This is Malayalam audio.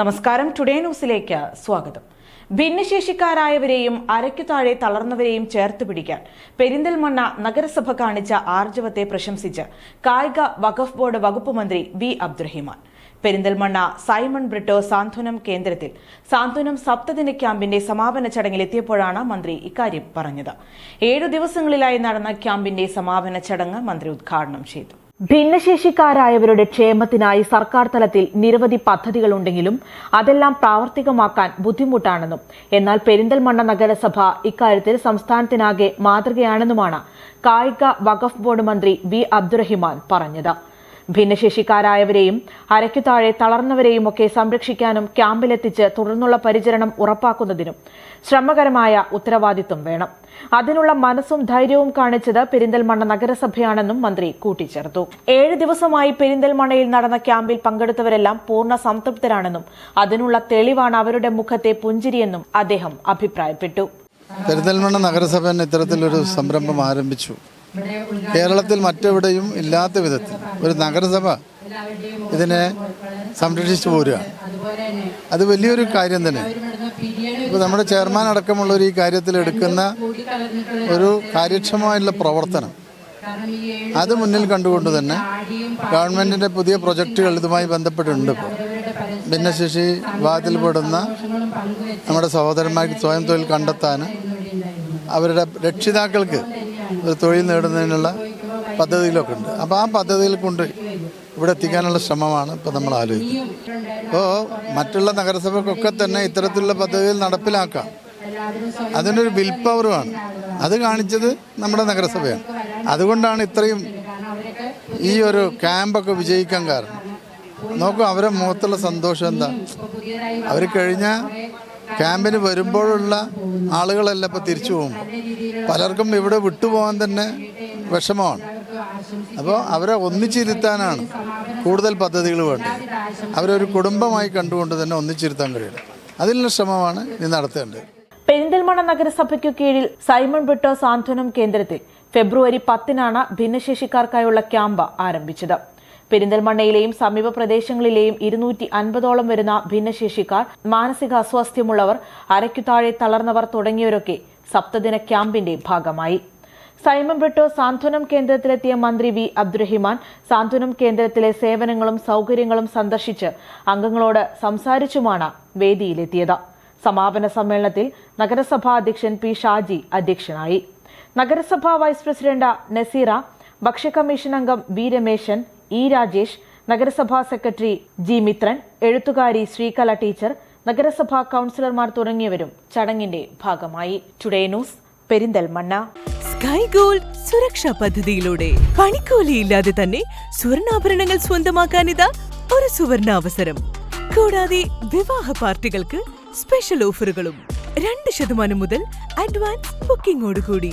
നമസ്കാരം. ടുഡേ ന്യൂസിലേക്ക് സ്വാഗതം. ഭിന്നശേഷിക്കാരായവരെയും അരയ്ക്കു താഴെ തളർന്നവരെയും ചേർത്ത് പിടിക്കാൻ പെരിന്തൽമണ്ണ നഗരസഭ കാണിച്ച ആർജവത്തെ പ്രശംസിച്ച് കായിക വഖഫ് ബോർഡ് വകുപ്പ് മന്ത്രി വി അബ്ദുറഹിമാൻ. പെരിന്തൽമണ്ണ സൈമൺ ബ്രിട്ടോ സാന്ത്വനം കേന്ദ്രത്തിൽ സാന്ത്വനം സപ്തദിന ക്യാമ്പിന്റെ സമാപന ചടങ്ങിൽ എത്തിയപ്പോഴാണ് മന്ത്രി ഇക്കാര്യം പറഞ്ഞത്. ഏഴു ദിവസങ്ങളിലായി നടന്ന ക്യാമ്പിന്റെ സമാപന ചടങ്ങ് മന്ത്രി ഉദ്ഘാടനം ചെയ്തു. ഭിന്നശേഷിക്കാരായവരുടെ ക്ഷേമത്തിനായി സർക്കാർ തലത്തിൽ നിരവധി പദ്ധതികളുണ്ടെങ്കിലും അതെല്ലാം പ്രാവർത്തികമാക്കാൻ ബുദ്ധിമുട്ടാണെന്നും എന്നാൽ പെരിന്തൽമണ്ണ നഗരസഭ ഇക്കാര്യത്തിൽ സംസ്ഥാനത്തിനാകെ മാതൃകയാണെന്നുമാണ് കായിക വഖഫ് ബോർഡ് മന്ത്രി വി അബ്ദുറഹിമാൻ പറഞ്ഞത്. ഭിന്നശേഷിക്കാരായവരെയും അരയ്ക്കു താഴെ തളർന്നവരെയും ഒക്കെ സംരക്ഷിക്കാനും ക്യാമ്പിലെത്തിച്ച് തുടർന്നുള്ള പരിചരണം ഉറപ്പാക്കുന്നതിനും ശ്രമകരമായ ഉത്തരവാദിത്വം വേണം. അതിനുള്ള മനസ്സും ധൈര്യവും കാണിച്ചത് പെരിന്തൽമണ്ണ നഗരസഭയാണെന്നും മന്ത്രി കൂട്ടിച്ചേർത്തു. ഏഴ് ദിവസമായി പെരിന്തൽമണ്ണയിൽ നടന്ന ക്യാമ്പിൽ പങ്കെടുത്തവരെല്ലാം പൂർണ സംതൃപ്തരാണെന്നും അതിനുള്ള തെളിവാണ് അവരുടെ മുഖത്തെ പുഞ്ചിരിയെന്നും അദ്ദേഹം അഭിപ്രായപ്പെട്ടു. പെരിന്തൽമണ്ണ നഗരസഭ ഇത്തരത്തിലൊരു സംരംഭം ആരംഭിച്ചു. കേരളത്തിൽ മറ്റെവിടെയും ഇല്ലാത്ത വിധത്തിൽ ഒരു നഗരസഭ ഇതിനെ സംരക്ഷിച്ചു പോരുകയാണ് അത് വലിയൊരു കാര്യം തന്നെ. ഇപ്പോൾ നമ്മുടെ ചെയർമാൻ അടക്കമുള്ളവർ ഈ കാര്യത്തിൽ എടുക്കുന്ന ഒരു കാര്യക്ഷമമായുള്ള പ്രവർത്തനം. അത് മുന്നിൽ കണ്ടുകൊണ്ട് തന്നെ ഗവൺമെന്റിന്റെ പുതിയ പ്രൊജക്റ്റുകൾ ഇതുമായി ബന്ധപ്പെട്ടുണ്ട് ഇപ്പോൾ ഭിന്നശേഷി വിഭാഗത്തിൽപ്പെടുന്ന നമ്മുടെ സഹോദരന്മാർക്ക് സ്വയം തൊഴിൽ കണ്ടെത്താൻ അവരുടെ രക്ഷിതാക്കൾക്ക് ഒരു തൊഴിൽ നേടുന്നതിനുള്ള പദ്ധതികളൊക്കെ ഉണ്ട്. അപ്പോൾ ആ പദ്ധതിയിൽ കൊണ്ട് ഇവിടെ എത്തിക്കാനുള്ള ശ്രമമാണ് ഇപ്പോൾ നമ്മൾ ആലോചിക്കുന്നത്. അപ്പോൾ മറ്റുള്ള നഗരസഭക്കൊക്കെ തന്നെ ഇത്തരത്തിലുള്ള പദ്ധതികൾ നടപ്പിലാക്കാം. അതിനൊരു ബിൽ പവറുമാണ് അത് കാണിച്ചത് നമ്മുടെ നഗരസഭയാണ്. അതുകൊണ്ടാണ് ഇത്രയും ഈ ഒരു ക്യാമ്പൊക്കെ വിജയിക്കാൻ കാരണം. നോക്കൂ അവരെ മുഖത്തുള്ള സന്തോഷം എന്താ? അവർ കഴിഞ്ഞ ക്യാമ്പിന് വരുമ്പോഴുള്ള ആളുകളല്ല ഇപ്പോൾ തിരിച്ചു പോകുമ്പോൾ പലർക്കും ഇവിടെ വിട്ടുപോകാൻ തന്നെ വിഷമമാണ്. അപ്പോൾ അവരെ ഒന്നിച്ചിരുത്താനാണ് കൂടുതൽ പദ്ധതികൾ വേണ്ടത്. അവരൊരു കുടുംബമായി കണ്ടുകൊണ്ട് തന്നെ ഒന്നിച്ചിരുത്താൻ കഴിയണം. അതിനുള്ള ശ്രമമാണ് ഇനി നടത്തേണ്ടത്. പെരിന്തൽമണ്ണ നഗരസഭയ്ക്കു കീഴിൽ സൈമൺ ബിട്ടോ സാന്ത്വനം കേന്ദ്രത്തിൽ ഫെബ്രുവരി പത്തിനാണ് ഭിന്നശേഷിക്കാർക്കായുള്ള ക്യാമ്പ് ആരംഭിച്ചത്. പെരിന്തൽമണ്ണയിലെയും സമീപ പ്രദേശങ്ങളിലെയും ഇരുന്നൂറ്റി അൻപതോളം വരുന്ന ഭിന്നശേഷിക്കാർ മാനസിക അസ്വാസ്ഥ്യമുള്ളവർ അരയ്ക്കു താഴെ തളർന്നവർ തുടങ്ങിയവരൊക്കെ സപ്തദിന ക്യാമ്പിന്റെ ഭാഗമായി. സൈമൺ ബ്രിട്ടോ സാന്ത്വനം കേന്ദ്രത്തിലെത്തിയ മന്ത്രി വി അബ്ദുറഹിമാൻ സാന്ത്വനം കേന്ദ്രത്തിലെ സേവനങ്ങളും സൌകര്യങ്ങളും സന്ദർശിച്ച് അംഗങ്ങളോട് സംസാരിച്ചുമാണ് വേദിയിലെത്തിയത്. സമാപന സമ്മേളനത്തിൽ നഗരസഭാ അധ്യക്ഷൻ പി ഷാജി അധ്യക്ഷനായി. നഗരസഭാ വൈസ് പ്രസിഡന്റ് നസീറ ഭക്ഷ്യ കമ്മീഷൻ അംഗം വി രമേശൻ ഇ രാജേഷ് നഗരസഭാ സെക്രട്ടറി ജി മിത്രൻ എഴുത്തുകാരി ശ്രീകല ടീച്ചർ നഗരസഭാ കൗൺസിലർമാർ തുടങ്ങിയവരും ചടങ്ങിന്റെ ഭാഗമായി. Today news Perinthalmanna. Sky Gold സുരക്ഷാ പദ്ധതിയിലൂടെ പണിക്കൂലിയില്ലാതെ തന്നെ സ്വർണാഭരണങ്ങൾ സ്വന്തമാക്കാനിതാ ഒരു സുവർണ അവസരം കൂടാതെ വിവാഹ പാർട്ടികൾക്ക് സ്പെഷ്യൽ ഓഫറുകളും രണ്ട് ശതമാനം മുതൽ അഡ്വാൻസ് ബുക്കിംഗോടുകൂടി